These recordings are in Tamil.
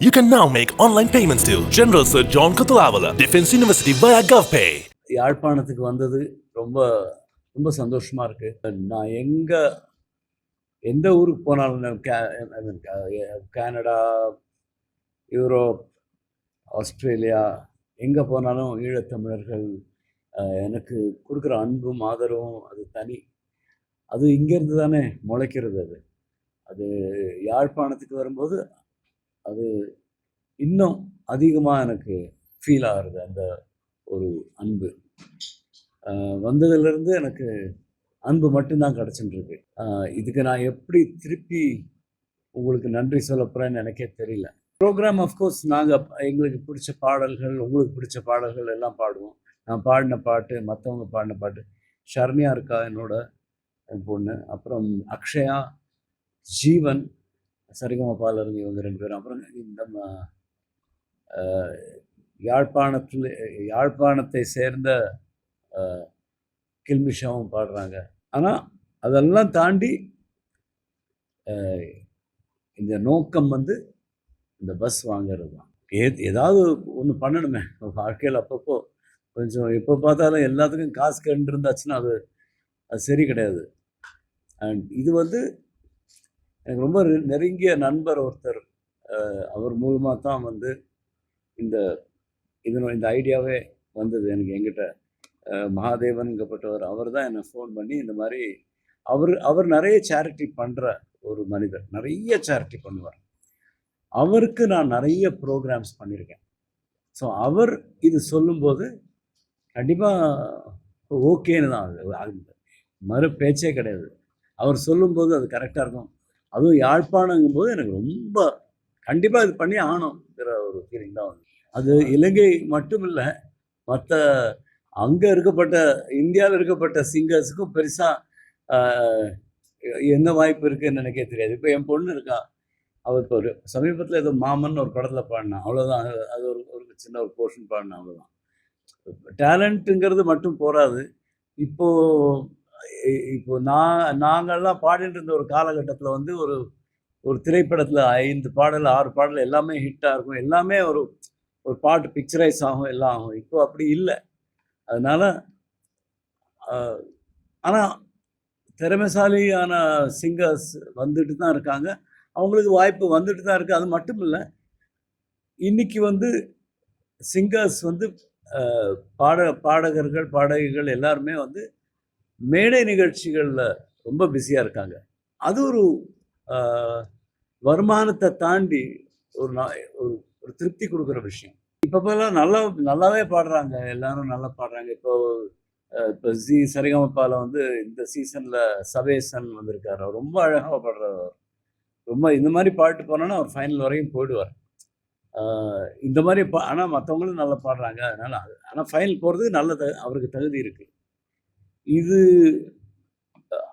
You can now make online payments to General Sir John Kutulavala, Defense University via GovPay. யாழ்ப்பாணத்துக்கு வந்தது ரொம்ப ரொம்ப சந்தோஷமா இருக்கு நான் எங்க எந்த ஊருக்கு போனாலும் நான் கனடா யூரோப் ஆஸ்திரேலியா எங்கே போனாலும் ஈழத்தமிழர்கள் எனக்கு கொடுக்குற அன்பும் ஆதரவும் அது தனி. அது இங்கேருந்து தானே முளைக்கிறது அது. அது யாழ்ப்பாணத்துக்கு வரும்போது அது இன்னும் அதிகமாக எனக்கு ஃபீல் ஆகுறது அந்த ஒரு அன்பு. வந்ததுலேருந்து எனக்கு அன்பு மட்டும்தான் கிடச்சிட்டுருக்கு. இதுக்கு நான் எப்படி திருப்பி உங்களுக்கு நன்றி சொல்ல போகிறேன்னு எனக்கே தெரியல. ப்ரோக்ராம் அஃப்கோர்ஸ் நாங்கள் எங்களுக்கு பிடிச்ச பாடல்கள் உங்களுக்கு பிடிச்ச பாடல்கள் எல்லாம் பாடுவோம். நான் பாடின பாட்டு மற்றவங்க பாடின பாட்டு ஷர்மியா இருக்கா என்னோட என் பொண்ணு. அப்புறம் அக்ஷயா ஜீவன் சரிகமபால இருந்து இவங்க ரெண்டு பேரும். அப்புறம் இந்த யாழ்ப்பாணத்தில் யாழ்ப்பாணத்தை சேர்ந்த கில்மிஷாவும் பாடுறாங்க. ஆனால் அதெல்லாம் தாண்டி இந்த நோக்கம் வந்து இந்த பஸ் வாங்கிறது தான். ஏ ஏதாவது ஒன்று பண்ணணுமே. வாழ்க்கையில் அப்பப்போ கொஞ்சம் எப்போ பார்த்தாலும் எல்லாத்துக்கும் காசு கண்டு இருந்தாச்சுன்னா அது அது சரி கிடையாது. அண்ட் இது வந்து எனக்கு ரொம்ப நெருங்கிய நண்பர் ஒருத்தர் அவர் மூலமாக தான் வந்து இந்த இதனோட இந்த ஐடியாவே வந்தது எனக்கு எங்கிட்ட மகாதேவன்கப்பட்டவர் அவர் தான் என்னை ஃபோன் பண்ணி இந்த மாதிரி அவர் அவர் நிறைய சேரிட்டி பண்ணுற ஒரு மனிதர் நிறைய சேரிட்டி பண்ணுவார். அவருக்கு நான் நிறைய ப்ரோக்ராம்ஸ் பண்ணியிருக்கேன். ஸோ அவர் இது சொல்லும்போது கண்டிப்பாக ஓகேன்னு தான் அது மறு பேச்சே கிடையாது. அவர் சொல்லும்போது அது கரெக்டாக இருக்கும். அதுவும் யாழ்ப்பாணங்கும் போது எனக்கு ரொம்ப கண்டிப்பாக இது பண்ணி ஆகணுங்கிற ஒரு ஃபீலிங் தான் வந்து அது இலங்கை மட்டும் இல்லை மற்ற அங்கே இருக்கப்பட்ட இந்தியாவில் இருக்கப்பட்ட சிங்கர்ஸுக்கும் பெருசாக என்ன வாய்ப்பு இருக்குன்னு எனக்கே தெரியாது. இப்போ என் பொண்ணு இருக்கா அவள் இப்போ ஒரு சமீபத்தில் ஏதோ மாமன் ஒரு படத்தில் பாடினான் அவ்வளோதான் அது ஒரு ஒரு சின்ன ஒரு போர்ஷன் பாடினான் அவ்வளோதான் டேலண்ட்டுங்கிறது மட்டும் போராது இப்போ இ- இப்போ நான் நாங்கள்லாம் பாடிட்டு இருந்த ஒரு காலகட்டத்தில் வந்து ஒரு ஒரு திரைப்படத்தில் ஐந்து பாடல் ஆறு பாடல் எல்லாமே ஹிட்டாக இருக்கும். எல்லாமே ஒரு ஒரு பாட்டு பிக்சரைஸ் ஆகும் எல்லாம் ஆகும். இப்போ அப்படி இல்லை. அதனால் ஆனால் திறமைசாலியான சிங்கர்ஸ் வந்துட்டு தான் இருக்காங்க. அவங்களுக்கு வாய்ப்பு வந்துட்டு தான் இருக்குது அது மட்டும் இல்லை இன்றைக்கி வந்து சிங்கர்ஸ் வந்து பாட பாடகர்கள் பாடகிகள் எல்லாருமே வந்து மேடை நிகழ்ச்சிகளில் ரொம்ப பிஸியாக இருக்காங்க. அது ஒரு வருமானத்தை தாண்டி ஒரு நா- ஒரு ஒரு திருப்தி கொடுக்குற விஷயம். இப்போலாம் நல்லா நல்லாவே பாடுறாங்க. எல்லாரும் நல்லா பாடுறாங்க. இப்போ இப்போ ஜி சரிகமப்பால வந்து இந்த சீசனில் சவேசன் வந்திருக்காரு. ரொம்ப அழகாக பாடுறவர் ரொம்ப இந்த மாதிரி பாட்டு போனோன்னா அவர் ஃபைனல் வரையும் போயிடுவார். இந்த மாதிரி பா ஆனால் மற்றவங்களும் நல்லா பாடுறாங்க. அதனால் அது ஆனால் ஃபைனல் போகிறது நல்ல த அவருக்கு தகுதி இருக்குது இது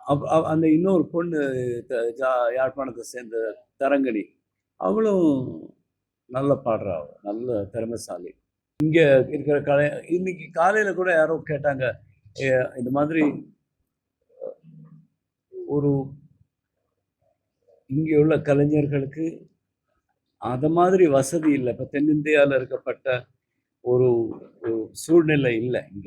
அப்- அந்த இன்னொரு பொண்ணு த- ஜா- யாழ்ப்பாணத்தை சேர்ந்த தரங்கணி அவளும் நல்ல பாடுறா அவள் நல்ல திறமைசாலி. இங்கே இருக்கிற கலை இன்னைக்கு காலையில் கூட யாரோ கேட்டாங்க "ஏ, இந்த மாதிரி ஒரு இங்கே உள்ள கலைஞர்களுக்கு அது மாதிரி வசதி இல்லை. இப்போ தென்னிந்தியாவில் இருக்கப்பட்ட ஒரு சூழ்நிலை இல்லை இங்கே.